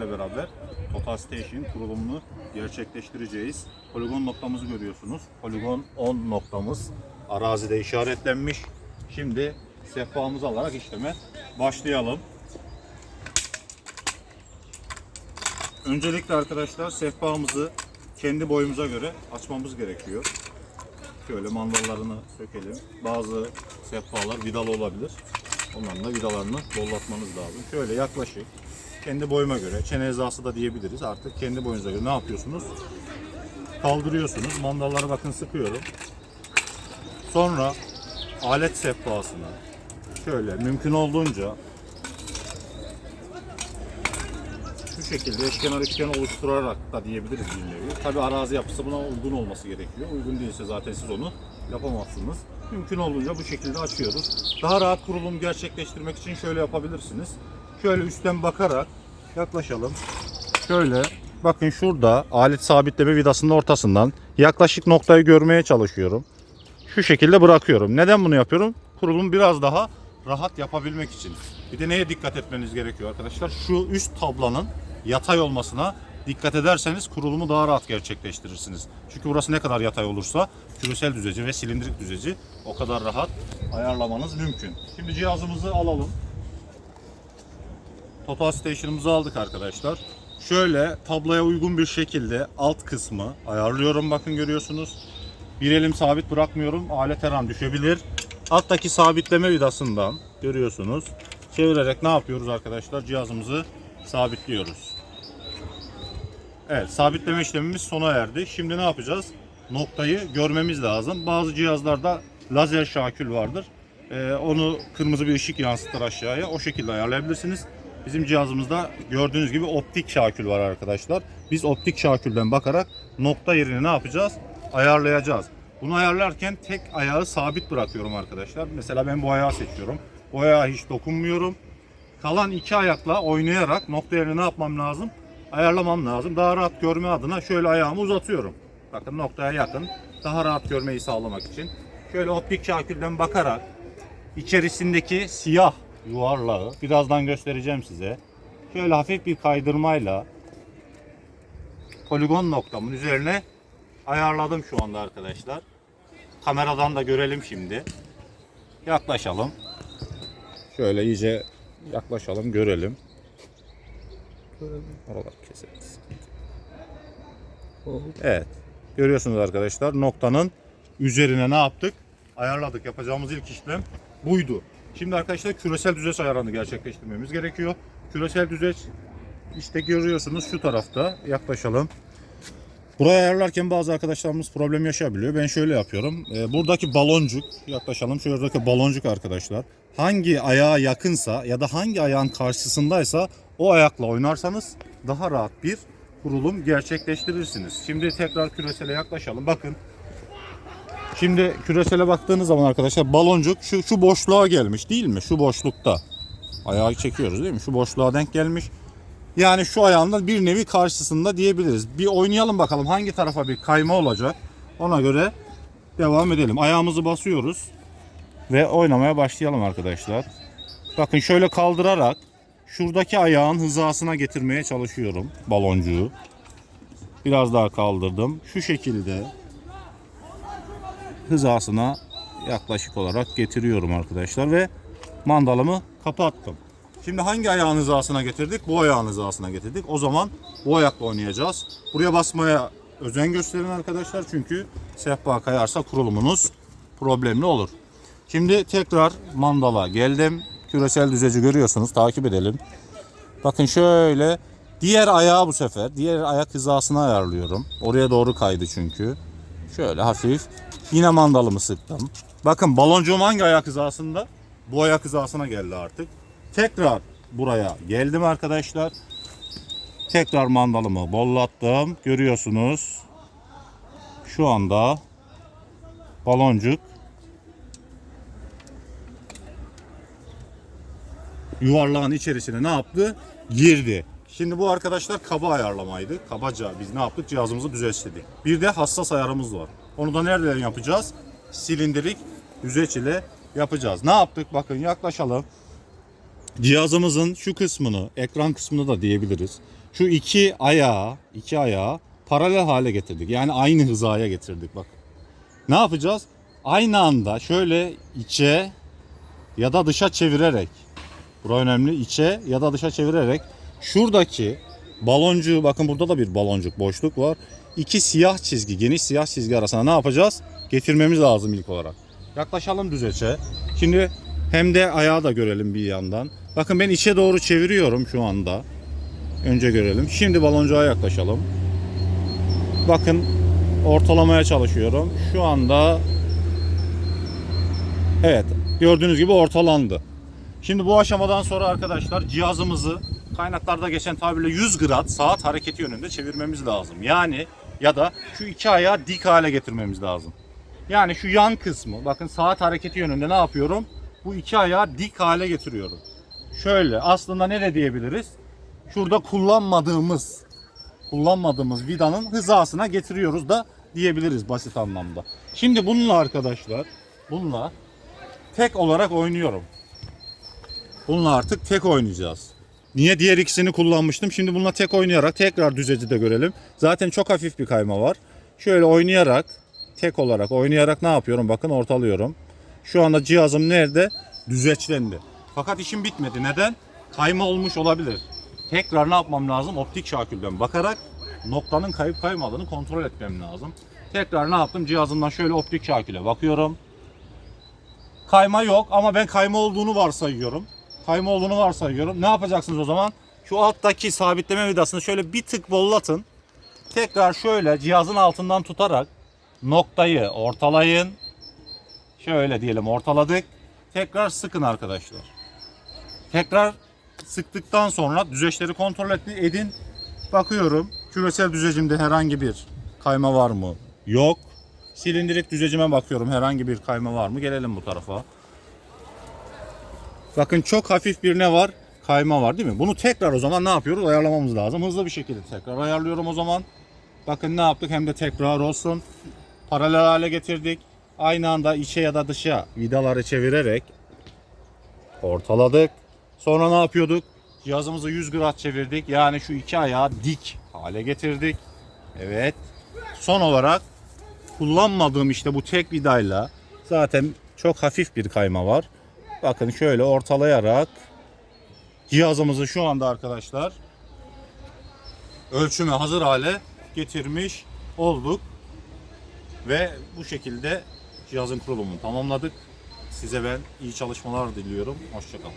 sizlerle beraber Total Station kurulumunu gerçekleştireceğiz. Poligon noktamızı görüyorsunuz. Poligon 10 noktamız arazide işaretlenmiş. Şimdi sehpamızı alarak işleme başlayalım. Öncelikle arkadaşlar sehpamızı kendi boyumuza göre açmamız gerekiyor. Şöyle mandallarını sökelim. Bazı sehpalar vidalı olabilir. Onların da vidalarını bollatmanız lazım. Şöyle yaklaşık kendi boyuma göre, çene hizası da diyebiliriz. Artık kendi boyunuza göre ne yapıyorsunuz? Kaldırıyorsunuz. Mandalları bakın sıkıyorum. Sonra alet sehpasına şöyle mümkün olduğunca şu şekilde eşkenar üçgen oluşturarak da diyebiliriz bir nevi. Tabi arazi yapısı buna uygun olması gerekiyor. Uygun değilse zaten siz onu yapamazsınız. Mümkün olduğunca bu şekilde açıyoruz. Daha rahat kurulum gerçekleştirmek için şöyle yapabilirsiniz. Şöyle üstten bakarak yaklaşalım. Şöyle bakın şurada alet sabitleme vidasının ortasından yaklaşık noktayı görmeye çalışıyorum. Şu şekilde bırakıyorum. Neden bunu yapıyorum? Kurulum biraz daha rahat yapabilmek için. Bir de neye dikkat etmeniz gerekiyor arkadaşlar? Şu üst tablanın yatay olmasına dikkat ederseniz kurulumu daha rahat gerçekleştirirsiniz. Çünkü burası ne kadar yatay olursa küresel düzeci ve silindirik düzeci o kadar rahat ayarlamanız mümkün. Şimdi cihazımızı alalım. Total Station'ımızı aldık arkadaşlar. Şöyle tabloya uygun bir şekilde alt kısmı ayarlıyorum bakın görüyorsunuz. Bir elim sabit bırakmıyorum. Alet her an düşebilir. Alttaki sabitleme vidasından görüyorsunuz. Çevirerek ne yapıyoruz arkadaşlar? Cihazımızı sabitliyoruz. Evet sabitleme işlemimiz sona erdi. Şimdi ne yapacağız? Noktayı görmemiz lazım. Bazı cihazlarda lazer şakül vardır. Ee, onu kırmızı bir ışık yansıtır aşağıya. O şekilde ayarlayabilirsiniz. Bizim cihazımızda gördüğünüz gibi optik şakül var arkadaşlar. Biz optik şakülden bakarak nokta yerini ne yapacağız? Ayarlayacağız. Bunu ayarlarken tek ayağı sabit bırakıyorum arkadaşlar. Mesela ben bu ayağı seçiyorum. Bu ayağa hiç dokunmuyorum. Kalan iki ayakla oynayarak nokta yerini ne yapmam lazım? Ayarlamam lazım. Daha rahat görme adına şöyle ayağımı uzatıyorum. Bakın noktaya yakın. Daha rahat görmeyi sağlamak için. Şöyle optik şakülden bakarak içerisindeki siyah yuvarlağı birazdan göstereceğim size. Şöyle hafif bir kaydırmayla poligon noktamın üzerine ayarladım şu anda arkadaşlar. Kameradan da görelim şimdi. Yaklaşalım. Şöyle iyice yaklaşalım görelim. Oralar keseriz. Evet. Görüyorsunuz arkadaşlar noktanın üzerine ne yaptık? Ayarladık. Yapacağımız ilk işlem buydu. Şimdi arkadaşlar küresel düzey ayarını gerçekleştirmemiz gerekiyor. Küresel düzey işte görüyorsunuz şu tarafta. Yaklaşalım. Buraya ayarlarken bazı arkadaşlarımız problem yaşayabiliyor. Ben şöyle yapıyorum. Ee, buradaki baloncuk, yaklaşalım şuradaki baloncuk arkadaşlar. Hangi ayağa yakınsa ya da hangi ayağın karşısındaysa o ayakla oynarsanız daha rahat bir kurulum gerçekleştirirsiniz. Şimdi tekrar küresele yaklaşalım. Bakın. Şimdi küresele baktığınız zaman arkadaşlar baloncuk şu, şu boşluğa gelmiş değil mi? Şu boşlukta. Ayağı çekiyoruz değil mi? Şu boşluğa denk gelmiş. Yani şu ayağında bir nevi karşısında diyebiliriz. Bir oynayalım bakalım hangi tarafa bir kayma olacak. Ona göre devam edelim. Ayağımızı basıyoruz ve oynamaya başlayalım arkadaşlar. Bakın şöyle kaldırarak şuradaki ayağın hizasına getirmeye çalışıyorum baloncuğu. Biraz daha kaldırdım. Şu şekilde hizasına yaklaşık olarak getiriyorum arkadaşlar ve mandalımı kapattım. Şimdi hangi ayağın hizasına getirdik? Bu ayağın hizasına getirdik. O zaman bu ayakla oynayacağız. Buraya basmaya özen gösterin arkadaşlar. Çünkü sehpa kayarsa kurulumunuz problemli olur. Şimdi tekrar mandala geldim. Küresel düzeci görüyorsunuz. Takip edelim. Bakın şöyle diğer ayağı bu sefer diğer ayak hizasına ayarlıyorum. Oraya doğru kaydı çünkü. Şöyle hafif yine mandalımı sıktım. Bakın baloncuğum hangi ayak hizasında? Bu ayak hizasına geldi artık. Tekrar buraya geldim arkadaşlar. Tekrar mandalımı bollattım. Görüyorsunuz. Şu anda baloncuk yuvarlağın içerisine ne yaptı? Girdi. Şimdi bu arkadaşlar kaba ayarlamaydı. Kabaca biz ne yaptık? Cihazımızı düzleştirdik. Bir de hassas ayarımız var. Onu da nereden yapacağız? Silindirik düzeç ile yapacağız. Ne yaptık? Bakın yaklaşalım. Cihazımızın şu kısmını, ekran kısmını da diyebiliriz. şu iki ayağı, iki ayağı paralel hale getirdik. Yani aynı hizaya getirdik bak. Ne yapacağız? Aynı anda şöyle içe ya da dışa çevirerek Bura önemli. içe ya da dışa çevirerek şuradaki baloncuğu bakın burada da bir baloncuk boşluk var. İki siyah çizgi, geniş siyah çizgi arasına ne yapacağız? Getirmemiz lazım ilk olarak. Yaklaşalım düzeçe. Şimdi hem de ayağı da görelim bir yandan. Bakın ben içe doğru çeviriyorum şu anda. Önce görelim. Şimdi baloncuğa yaklaşalım. Bakın ortalamaya çalışıyorum. Şu anda Evet gördüğünüz gibi ortalandı. Şimdi bu aşamadan sonra arkadaşlar cihazımızı kaynaklarda geçen tabirle 100 grad saat hareketi yönünde çevirmemiz lazım. Yani ya da şu iki ayağı dik hale getirmemiz lazım. Yani şu yan kısmı bakın saat hareketi yönünde ne yapıyorum? Bu iki ayağı dik hale getiriyorum. Şöyle aslında ne de diyebiliriz? Şurada kullanmadığımız kullanmadığımız vidanın hizasına getiriyoruz da diyebiliriz basit anlamda. Şimdi bununla arkadaşlar bununla tek olarak oynuyorum. Bununla artık tek oynayacağız. Niye diğer ikisini kullanmıştım? Şimdi bununla tek oynayarak tekrar düzeci de görelim. Zaten çok hafif bir kayma var. Şöyle oynayarak, tek olarak oynayarak ne yapıyorum? Bakın ortalıyorum. Şu anda cihazım nerede? Düzeçlendi. Fakat işim bitmedi. Neden? Kayma olmuş olabilir. Tekrar ne yapmam lazım? Optik şakülden bakarak noktanın kayıp kaymadığını kontrol etmem lazım. Tekrar ne yaptım? Cihazımdan şöyle optik şaküle bakıyorum. Kayma yok ama ben kayma olduğunu varsayıyorum. Kayma olduğunu varsayıyorum. Ne yapacaksınız o zaman? Şu alttaki sabitleme vidasını şöyle bir tık bollatın. Tekrar şöyle cihazın altından tutarak noktayı ortalayın. Şöyle diyelim ortaladık. Tekrar sıkın arkadaşlar. Tekrar sıktıktan sonra düzeçleri kontrol edin. Bakıyorum küresel düzecimde herhangi bir kayma var mı? Yok. Silindirik düzecime bakıyorum herhangi bir kayma var mı? Gelelim bu tarafa. Bakın çok hafif bir ne var? Kayma var değil mi? Bunu tekrar o zaman ne yapıyoruz? Ayarlamamız lazım. Hızlı bir şekilde tekrar ayarlıyorum o zaman. Bakın ne yaptık? Hem de tekrar olsun. Paralel hale getirdik. Aynı anda içe ya da dışa vidaları çevirerek ortaladık. Sonra ne yapıyorduk? Cihazımızı 100 grad çevirdik. Yani şu iki ayağı dik hale getirdik. Evet. Son olarak kullanmadığım işte bu tek vidayla zaten çok hafif bir kayma var. Bakın şöyle ortalayarak cihazımızı şu anda arkadaşlar ölçüme hazır hale getirmiş olduk. Ve bu şekilde cihazın kurulumunu tamamladık. Size ben iyi çalışmalar diliyorum. Hoşçakalın.